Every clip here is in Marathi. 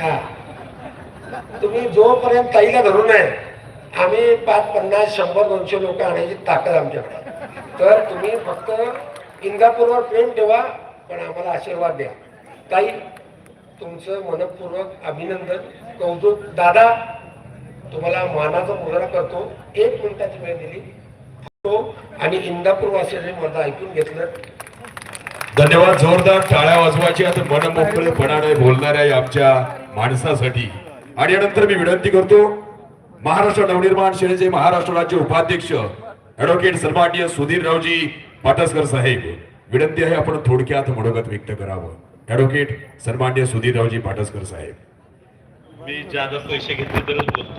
हा. तुम्ही जोपर्यंत ताईला धरू आहे आम्ही पाच पन्नास शंभर दोनशे लोक आणायची ताकद आमच्याकडे. तर तुम्ही फक्त इंदापूरवर प्रेम ठेवा पण आम्हाला आशीर्वाद द्या. ताई तुमचं मनपूर्वक अभिनंदन. कौतुक. दादा तुम्हाला मानाचा मुजरा करतो. एक मिनिटाची वेळ दिली. तो आणि इंदापूर वासियांनी मला ऐकून घेतलं. धन्यवाद जोरदार टाळ्या वाजवायची आता मनमोकळेपणाने बोलणाऱ्या आमच्या माणसासाठी. आणि यानंतर मी विनंती करतो महाराष्ट्र नवनिर्माण सेनेचे महाराष्ट्र राज्य उपाध्यक्ष ऍडव्होकेट सन्माननीय सुधीररावजी पाटसकर साहेब विनंती आहे आपण थोडक्यात मनोगत व्यक्त करावं. ऍडव्होकेट सन्माननीय सुधीररावजी पाटसकर साहेब. मी जादा पैसे घेतले तरच बोलतो.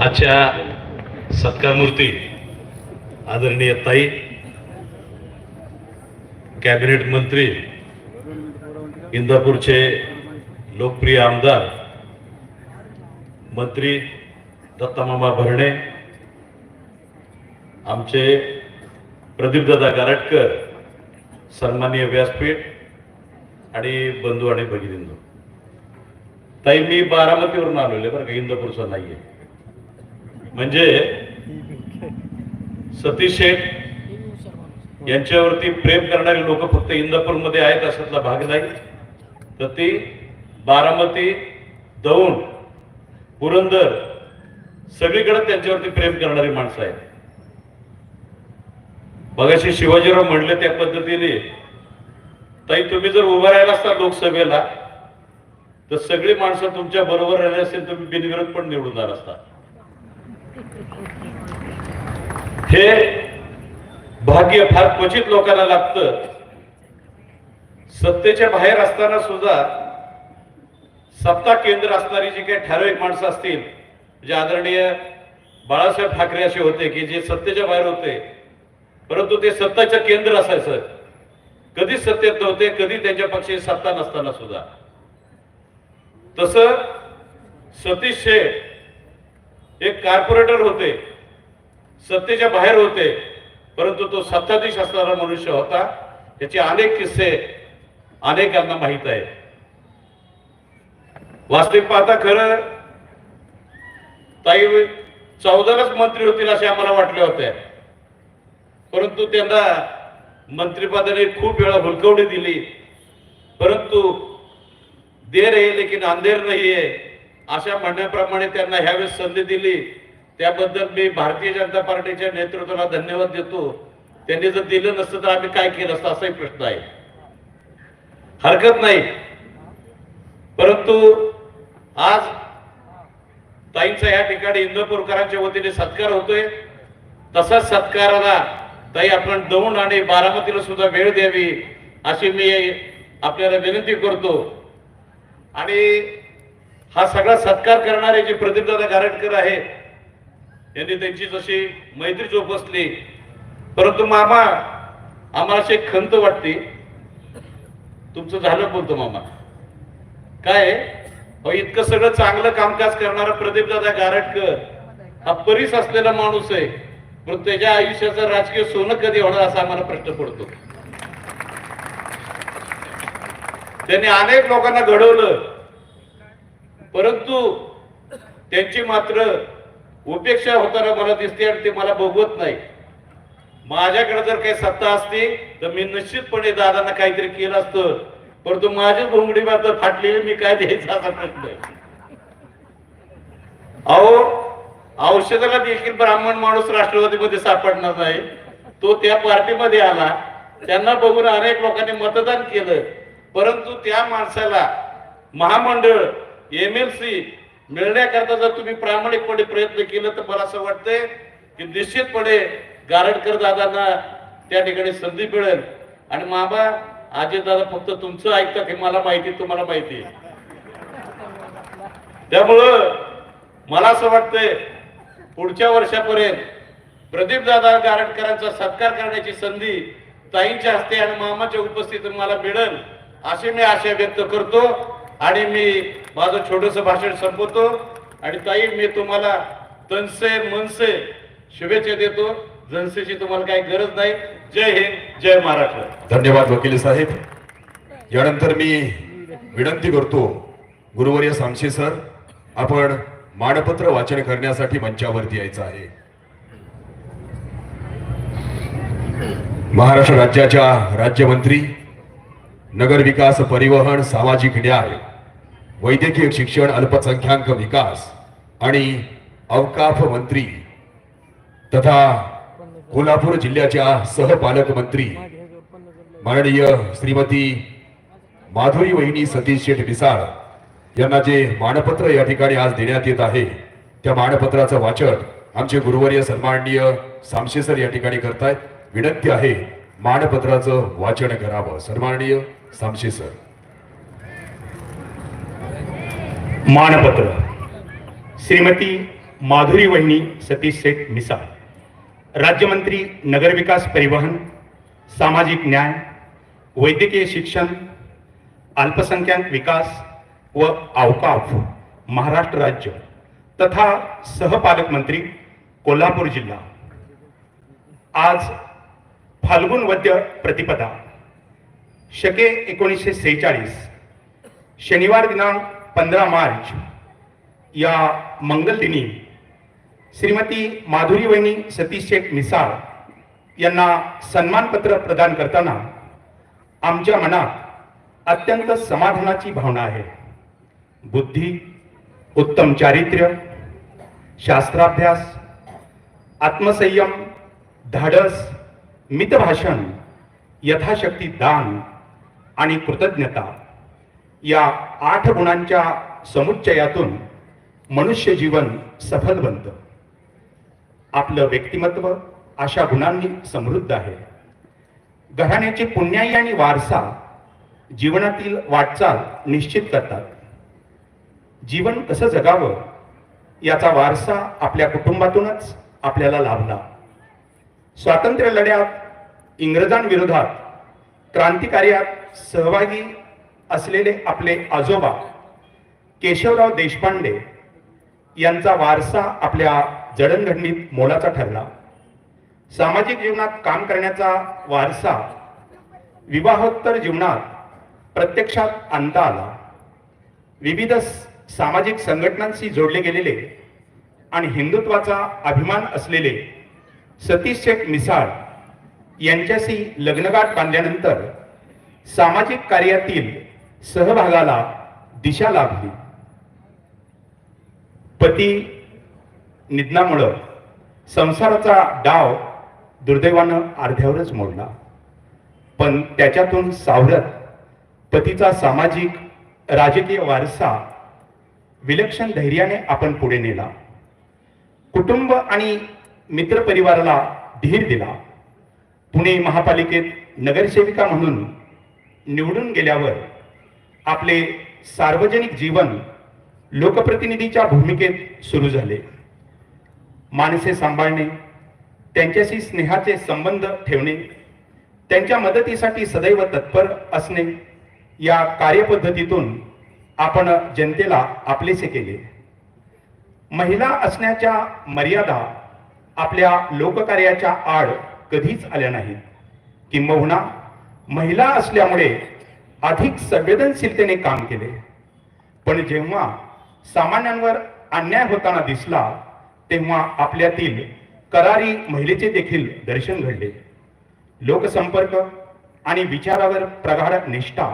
आजच्या सत्कार मूर्ती आदरणीय ताई कॅबिनेट मंत्री इंदापूरचे लोकप्रिय आमदार मंत्री दत्तामामा भरणे आमचे प्रदीपदादा गारटकर सन्माननीय व्यासपीठ आणि बंधू आणि भगिनींनो. ताई मी बारामतीवरून आलेलो बरं का इंदापूरचा नाहीये. म्हणजे सतीश शेठ यांच्यावरती प्रेम करणारे लोक फक्त इंदापूरमध्ये आहेत असातला भाग नाही. तर ती बारामती दौंड पुरंदर सगळीकडे त्यांच्यावरती प्रेम करणारी माणसं आहेत. मगाशी शिवाजीराव म्हणले त्या पद्धतीने ताई तुम्ही जर उभा राहिला असता लोकसभेला तर सगळी माणसं तुमच्या बरोबर राहिली असेल तुम्ही बिनविरोध पण निवडून जाणार असता. हे भाग्य फार क्वचित लोकांना लागतं. सत्तेच्या बाहेर असताना सुद्धा सत्ता केंद्र असणारी जी काही ठराविक माणसं असतील जे आदरणीय बाळासाहेब ठाकरे असे होते की जे सत्तेच्या बाहेर होते परंतु ते सत्ताच्या केंद्र असायचं. कधीच सत्तेत नव्हते कधी त्यांच्या पक्षी सत्ता नसताना सुद्धा. तस सतीश शेठ एक कॉर्पोरेटर होते. सत्तेच्या बाहेर होते परंतु तो सत्ताधीश असणारा मनुष्य होता. याचे अनेक किस्से अनेकांना माहीत आहे. वास्तविक पाहता खरं ताई चौदालाच मंत्री होतील असे आम्हाला वाटले होते. परंतु त्यांना मंत्रिपदाने खूप वेळा हुलकवणी दिली. परंतु देर आहे लेकिन अंधेर नाही आहे अशा म्हणण्याप्रमाणे त्यांना ह्यावेळेस संधी दिली. त्याबद्दल मी भारतीय जनता पार्टीच्या नेतृत्वाला धन्यवाद देतो. त्यांनी जर दिलं नसतं तर आम्ही काय केलं असतं? असाही प्रश्न आहे. हरकत नाही. परंतु आज ताईंचा या ठिकाणी इंदपूरकरांच्या वतीने सत्कार होतोय. तसाच सत्काराला ताई आपण दौंड आणि बारामतीला सुद्धा वेळ द्यावी अशी मी आपल्याला विनंती करतो. आणि हा सगळा सत्कार करणारे जे प्रदीपदादा गारटकर आहेत त्यांनी त्यांची जशी मैत्री जोपासली परंतु मामा आम्हाला अशी खंत वाटते. तुमचं झालं बोलतो मामा? काय? आहे? इतकं सगळं चांगलं कामकाज करणारा प्रदीपदादा गारटकर हा परीस असलेला माणूस आहे. पण त्याच्या आयुष्याचं राजकीय सोनं कधी होणार असा आम्हाला प्रश्न पडतो. त्यांनी अनेक लोकांना घडवलं. परंतु त्यांची मात्र उपेक्षा होताना मला दिसते आणि ते मला बघवत नाही. माझ्याकडे जर काही सत्ता असती तर मी निश्चितपणे दादांना काहीतरी केलं असतं. परंतु माझी भोंगडी मात्र फाटलेली मी काय द्यायचा असा प्रश्न अहो औषधाला देखील ब्राह्मण माणूस राष्ट्रवादीमध्ये सापडणार नाही. तो त्या पार्टीमध्ये आला. त्यांना बघून अनेक लोकांनी मतदान केलं. परंतु त्या माणसाला महामंडळ एम एल सी मिळण्याकरता जर तुम्ही प्रामाणिकपणे प्रयत्न केलं तर मला असं वाटतंय की निश्चितपणे गारडकर दादांना त्या ठिकाणी संधी मिळेल. आणि मामा अजय दादा फक्त तुमचं ऐकतात हे मला माहिती तुम्हाला माहिती आहे. त्यामुळं मला असं वाटतंय पुढच्या वर्षापर्यंत प्रदीप दादा गारटकरांचा सत्कार करण्याची संधी ताईंच्या हस्ते आणि मामाच्या उपस्थितीत मला मिळेल अशी मी आशा व्यक्त करतो. आणि मी माझं छोटस भाषण संपवतो. आणि ताई मी तुम्हाला तनसे मनसे शुभेच्छा देतो. जनसेची तुम्हाला काही गरज नाही. जय हिंद जय महाराष्ट्र. धन्यवाद वकील साहेब. यानंतर मी विनंती करतो गुरुवर्य सामशे सर आपण मानपत्र वाचन करण्यासाठी मंचावरती यायचं आहे. महाराष्ट्र राज्याच्या राज्यमंत्री नगर विकास परिवहन सामाजिक न्याय वैद्यकीय शिक्षण अल्पसंख्याक विकास आणि अवकाफ मंत्री तथा कोल्हापूर जिल्ह्याच्या सहपालकमंत्री माननीय श्रीमती माधुरी वहिनी सतीश शेठ मिसाळ यांना जे मानपत्र या ठिकाणी आज देण्यात येत आहे त्या मानपत्राचं वाचन आमचे गुरुवर्य सन्माननीय सामशे सर या ठिकाणी करतायत. विनंती आहे मानपत्राचं वाचन करावं. सन्माननीय सामशे सर मानपत्र. श्रीमती माधुरी वहिनी सतीश शेठ मिसाळ. राज्यमंत्री नगरविकास परिवहन सामाजिक न्याय वैद्यकीय शिक्षण अल्पसंख्याक विकास व अवकाफ महाराष्ट्र राज्य तथा सहपालकमंत्री कोल्हापूर जिल्हा. आज फाल्गुन वद्य प्रतिपदा. शके एकोणीसशे सेहेचाळीस. शनिवार दिनांक पंधरा मार्च या मंगल दिनी श्रीमती माधुरी वहिनी सतीश शेख मिसाळ यांना सन्मानपत्र प्रदान करताना आमच्या मनात अत्यंत समाधानाची भावना आहे. बुद्धी उत्तम चारित्र्य शास्त्राभ्यास आत्मसंयम धाडस मितभाषण यथाशक्ती दान आणि कृतज्ञता या आठ गुणांच्या समुच्चयातून मनुष्य जीवन सफल बनतं. आपलं व्यक्तिमत्व अशा गुणांनी समृद्ध आहे. घराण्याची पुण्याई आणि वारसा जीवनातील वाटचाल निश्चित करतात. जीवन कसं जगावं याचा वारसा आपल्या कुटुंबातूनच आपल्याला लाभला. स्वातंत्र्य लढ्यात इंग्रजांविरोधात क्रांतिकार्यात सहभागी असलेले आपले आजोबा केशवराव देशपांडे यांचा वारसा आपल्या जडणघडणीत मोलाचा ठरला. सामाजिक जीवनात काम करण्याचा वारसा विवाहोत्तर जीवनात प्रत्यक्षात आणता आला. विविध सामाजिक संघटनांशी जोडले गेलेले आणि हिंदुत्वाचा अभिमान असलेले सतीश शेख मिसाळ यांच्याशी लग्नगाठ बांधल्यानंतर सामाजिक कार्यातील सहभागाला दिशा लाभली. पती निधनामुळं संसाराचा डाव दुर्दैवानं अर्ध्यावरच मोडला. पण त्याच्यातून सावरत पतीचा सामाजिक राजकीय वारसा विलक्षण धैर्याने आपण पुढे नेला. कुटुंब आणि मित्रपरिवाराला धीर दिला. पुणे महापालिकेत नगरसेविका म्हणून निवडून गेल्यावर आपले सार्वजनिक जीवन लोकप्रतिनिधीच्या भूमिकेत सुरू झाले. माणसे सांभाळणे त्यांच्याशी स्नेहाचे संबंध ठेवणे त्यांच्या मदतीसाठी सदैव तत्पर असणे या कार्यपद्धतीतून आपण जनतेला आपलेसे केले. महिला असण्याच्या मर्यादा आपल्या लोककार्याच्या आड कधीच आल्या नाहीत. किंबहुना महिला असल्यामुळे अधिक संवेदनशीलतेने काम केले. पण जेव्हा सामान्यांवर अन्याय होताना दिसला तेव्हा आपल्यातील करारी महिलेचे देखील दर्शन घडले. लोकसंपर्क आणि विचारावर प्रगाढ निष्ठा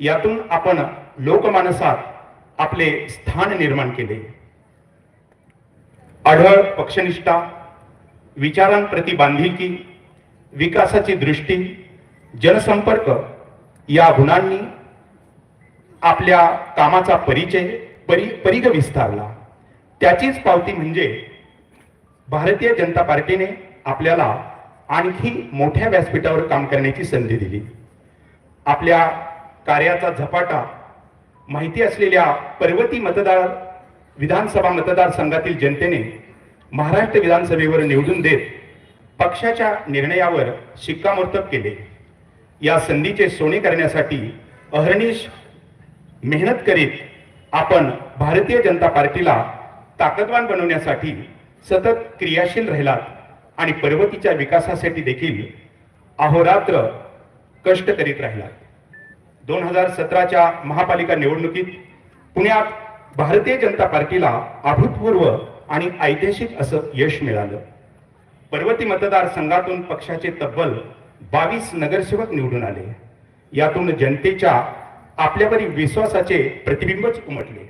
यातून आपण लोकमानसात आपले स्थान निर्माण केले. आढळ पक्षनिष्ठा विचारांप्रती बांधिलकी विकासाची दृष्टी जनसंपर्क या गुणांनी आपल्या कामाचा परिचय परि परिघ विस्तारला. त्याचीच पावती म्हणजे भारतीय जनता पार्टीने आपल्याला आणखी मोठ्या व्यासपीठावर काम करण्याची संधी दिली. आपल्या कार्याचा झपाटा माहिती असलेल्या पर्वती मतदार विधानसभा मतदारसंघातील जनतेने महाराष्ट्र विधानसभेवर निवडून देत पक्षाच्या निर्णयावर शिक्कामोर्तब केले. या संधीचे सोने करण्यासाठी अहर्निश मेहनत करीत आपण भारतीय जनता पार्टीला ताकदवान बनवण्यासाठी सतत क्रियाशील राहिलात आणि पर्वतीच्या विकासासाठी देखील अहोरात्र कष्ट करीत राहिलात. दोन हजार सतराच्या महापालिका निवडणुकीत पुण्यात भारतीय जनता पार्टीला अभूतपूर्व आणि ऐतिहासिक असं यश मिळालं. पर्वती मतदारसंघातून पक्षाचे तब्बल बावीस नगरसेवक निवडून आले. यातून जनतेच्या आपल्यावरील विश्वासाचे प्रतिबिंबच उमटले.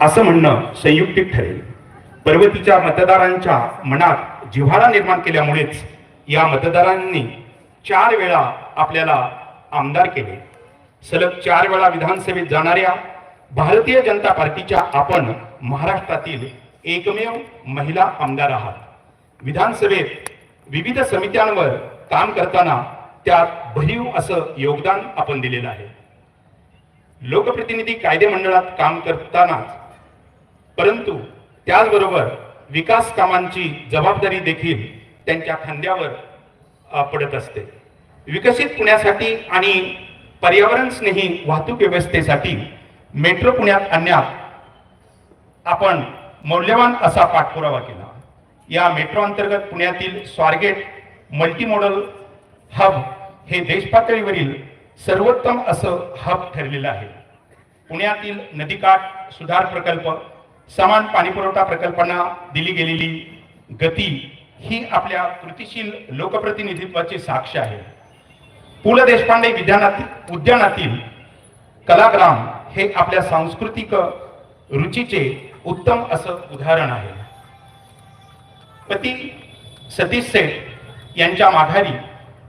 असं म्हणणं संयुक्तिक ठरेल. पर्वतीच्या मतदारांच्या मनात जिव्हाळा निर्माण केल्यामुळेच या मतदारांनी चार वेळा आपल्याला आमदार केले. सलग चार वेळा विधानसभेत जाणाऱ्या भारतीय जनता पार्टीच्या आपण महाराष्ट्रातील एकमेव महिला आमदार आहात. विधानसभेत विविध समित्यांवर काम करताना त्यात भरीव असं योगदान आपण दिलेलं आहे. लोकप्रतिनिधी कायदे मंडळात काम करतानाच परंतु त्याचबरोबर विकास कामांची जबाबदारी देखील त्यांच्या खांद्यावर पडत असते. विकसित पुण्यासाठी आणि पर्यावरण स्नेही वाहतूक व्यवस्थेसाठी मेट्रो पुण्यात आणण्यात आपण मौल्यवान असा पाठपुरावा केला. या मेट्रो अंतर्गत पुण्यातील स्वारगेट मल्टीमॉडल हब हे देशपातळीवरील सर्वोत्तम असं हब ठरलेलं आहे. पुण्यातील नदीकाठ सुधार प्रकल्प समान पाणीपुरवठा प्रकल्पांना दिली गेलेली गती ही आपल्या कृतीशील लोकप्रतिनिधित्वाची साक्ष आहे. पु ल देशपांडे विद्यानातील उद्यानातील कलाग्राम हे आपल्या सांस्कृतिक रुचीचे उत्तम असं उदाहरण आहे. पती सतीश सेठ यांच्या माघारी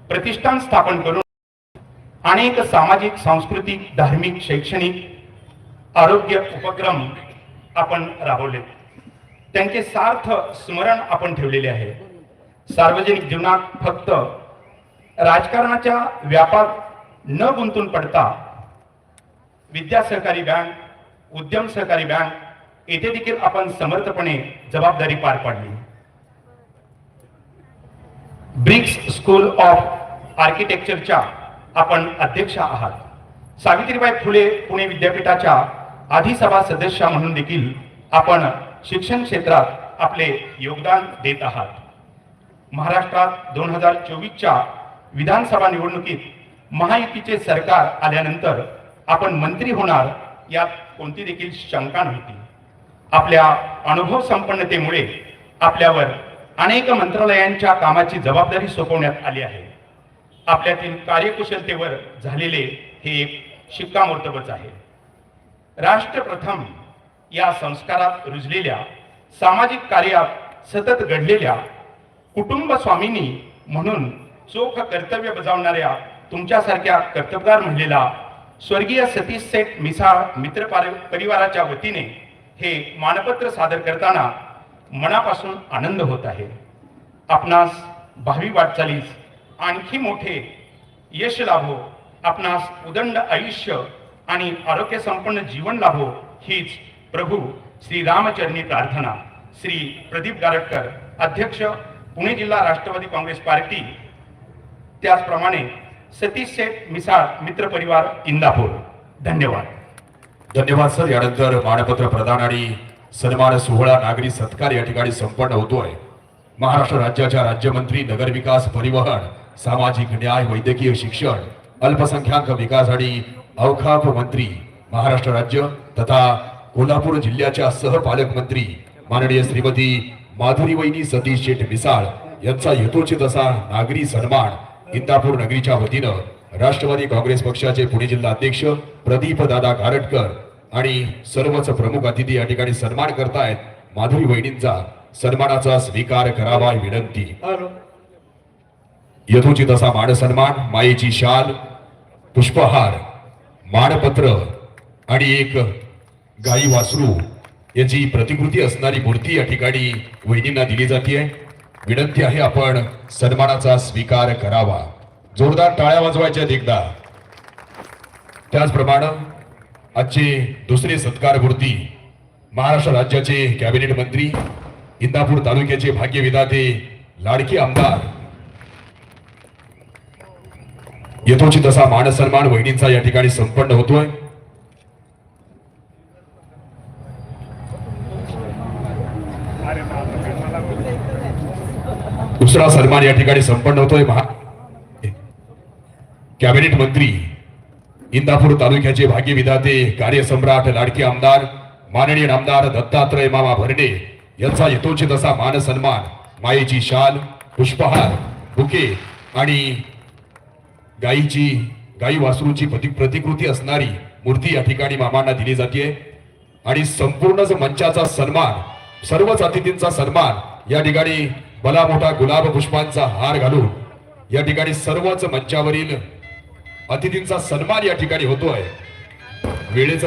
प्रतिष्ठान स्थापन करून अनेक सामाजिक सांस्कृतिक धार्मिक शैक्षणिक आरोग्य उपक्रम आपण राबवले. त्यांचे सार्थ स्मरण आपण ठेवलेले आहे. सार्वजनिक जीवनात फक्त राजकारणाच्या व्यापार न गुंतून पडता विद्या सहकारी बँक उद्यम सहकारी बँक येथे देखील आपण समर्थपणे जबाबदारी पार पाडली. ब्रिक्स स्कूल ऑफ आर्किटेक्चरच्या आपण अध्यक्ष आहात. सावित्रीबाई फुले पुणे विद्यापीठाच्या आधीसभा सदस्या म्हणून देखील आपण शिक्षण क्षेत्रात आपले योगदान देत आहात. महाराष्ट्रात दोन हजार चोवीसच्या विधानसभा निवडणुकीत महायुतीचे सरकार आल्यानंतर आपण मंत्री होणार यात कोणती देखील शंका नव्हती. आपल्या अनुभव संपन्नतेमुळे आपल्यावर अनेक मंत्रालयांच्या कामाची जबाबदारी सोपवण्यात आली आहे. आपल्यातील कार्यकुशलतेवर झालेले हे एक शिक्कामोर्तबच आहे. राष्ट्रप्रथम या संस्कारात रुजलेल्या सामाजिक कार्यात सतत घडलेल्या कुटुंब स्वामींनी म्हणून चोख कर्तव्य बजावणाऱ्या तुमच्यासारख्या कर्तबगार महिलेला स्वर्गीय सतीश सेठ मिसाळ मित्र परिवाराच्या वतीने हे मानपत्र सादर करताना मनापासून आनंद होत आहे. आपणास भावी वाटचालीस आणखी मोठे यश लाभो. आपणास उदंड आयुष्य आणि आरोग्य संपन्न जीवन लाभो हीच प्रभू श्री रामचरणी प्रार्थना. श्री प्रदीप गारटकर अध्यक्ष पुणे जिल्हा राष्ट्रवादी काँग्रेस पार्टी. त्याचप्रमाणे सतीश शेठ मिसाळ मित्र परिवार इंदापूर. धन्यवाद. धन्यवाद सर. यानंतर मानपत्र प्रदान आणि सन्मान सोहळा नागरी सत्कार या ठिकाणी संपन्न होतोय. महाराष्ट्र राज्याच्या राज्यमंत्री नगरविकास परिवहन सामाजिक न्याय वैद्यकीय शिक्षण अल्पसंख्याक विकास आणि अवखाप मंत्री महाराष्ट्र राज्य तथा कोल्हापूर जिल्ह्याच्या सहपालकमंत्री माननीय श्रीमती माधुरी वहिनी सतीश शेठ मिसाळ यांचा यथोचित असा नागरी सन्मान इंदापूर नगरीच्या वतीनं राष्ट्रवादी काँग्रेस पक्षाचे पुणे जिल्हा अध्यक्ष प्रदीप दादा गारटकर आणि सर्वच प्रमुख अतिथी या ठिकाणी सन्मान करतायत. माधुरी वहिनींचा सन्मानाचा स्वीकार करावा ही विनंती. यथोचित असा मान सन्मान मायेची शाल पुष्पहार मानपत्र आणि एक गाई वासरू याची प्रतिकृती असणारी मूर्ती या ठिकाणी वहिनींना दिली जाते विनंती आहे आपण सन्मानाचा स्वीकार करावा. जोरदार टाळ्या वाजवायच्या एकदा. त्याचप्रमाणे आजचे दुसरे सत्कारमूर्ती महाराष्ट्र राज्याचे कॅबिनेट मंत्री इंदापूर तालुक्याचे भाग्यविधाते लाडके आमदार. यथोचित असा मानसन्मान वहिनींचा या ठिकाणी संपन्न होतोय. दुसरा सन्मान या ठिकाणी संपन्न होतोय. महा कॅबिनेट मंत्री इंदापूर तालुक्याचे भाग्यविधाते कार्यसम्राट लाडके आमदार माननीय आमदार दत्तात्रय मामा भरणे यांचा यथोचित असा मान सन्मान मायेची शाल पुष्पहार बुके आणि गायीची गाई वासरूची प्रति प्रतिकृती असणारी मूर्ती या ठिकाणी मामांना दिली जाते. आणि संपूर्ण मंचाचा सन्मान सर्वच अतिथींचा सन्मान या ठिकाणी भला मोठा गुलाब पुष्पांचा हार घालून या ठिकाणी सर्वच मंचावरील अतिथींचा सन्मान या ठिकाणी होतोय. वेळेचा